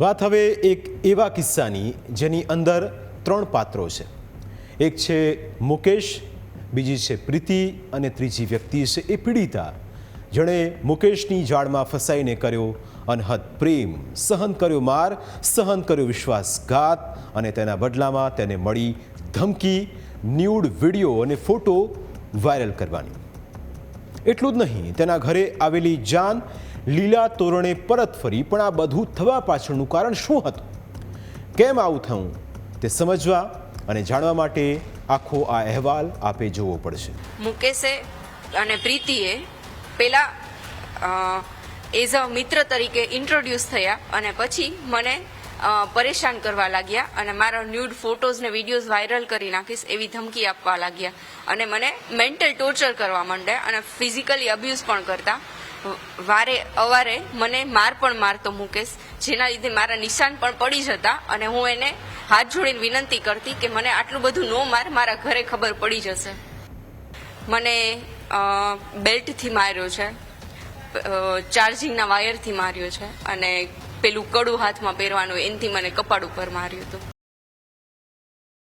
વાત હવે એક એવા કિસ્સાની જેની અંદર ત્રણ પાત્રો છે. એક છે મુકેશ, બીજી છે પ્રીતિ અને ત્રીજી વ્યક્તિ છે એ પીડિતા. જેણે મુકેશની જાળમાં ફસાઈને કર્યો અનહદ પ્રેમ, સહન કર્યો માર, સહન કર્યો વિશ્વાસઘાત અને તેના બદલામાં તેને મળી ધમકી, ન્યૂડ વીડિયો અને ફોટો વાયરલ કરવાની. એટલું જ નહીં, તેના ઘરે આવેલી જાન લીલા તોરણે પરત ફરી, પણ આ બધું થવા પાછળનું કારણ શું હતું? કેમ આવું થયું? તે સમજવા અને જાણવા માટે આખો આ અહેવાલ આપે જોવો પડશે. મુકેશે અને પ્રીતિએ પેલા એઝ અ મિત્ર તરીકે ઇન્ટ્રોડ્યુસ થયા અને પછી મને પરેશાન કરવા લાગ્યા અને મારા ન્યૂડ ફોટોઝ ને વિડીયોઝ વાયરલ કરી નાખીશ એવી ધમકી આપવા લાગ્યા અને મને મેન્ટલ ટોર્ચર કરવા માંડ્યા અને ફિઝિકલી અબ્યુઝ પણ કરતા. વારે અવારે મને માર પણ મારતો મુકેશ, જેના લીધે મારા નિશાન પણ પડી જતા અને હું એને હાથ જોડીને વિનંતી કરતી કે મને આટલું બધું નો માર, મારા ઘરે ખબર પડી જશે. મને બેલ્ટથી માર્યો છે ચાર્જિંગના વાયરથી માર્યો છે અને પેલું કડું હાથમાં પહેરવાનું, એનથી મને કપાળ ઉપર માર્યું હતું.